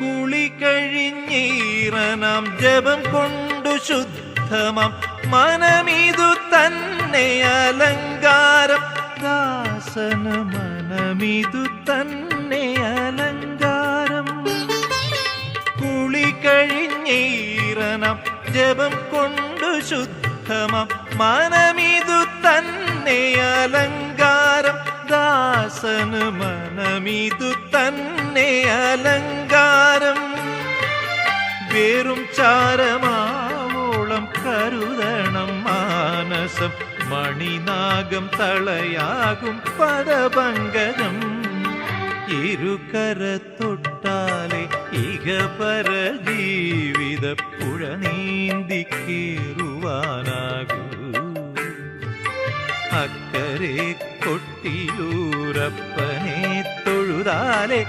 കുളിക്കഴിഞ്ഞീറനാം ജപം കൊണ്ടു ശുദ്ധമാം മനമിതു തന്നെ അലങ്കാരം. ദാസന മനമിതു തന്നെ അലങ്കാരം. കുളി കഴിഞ്ഞീറനം ജപം കൊണ്ടു ശുദ്ധമാം മനമിതു തന്നെ ദാസന് മനമിതു തന്നെ അലങ്കാരം. വേറും ചാരമാവോളം കരുതണം മാനസം. മണിനാഗം തളയാകും പരപങ്കജം ഇരുകര തൊട്ടാലെ ഇഹപര ജീവിത പുഴ നീന്തി കീറുവാനാകൂ. അക്കരെ കൊട്ടിയൂരപ്പനെ തൊഴുതാലെ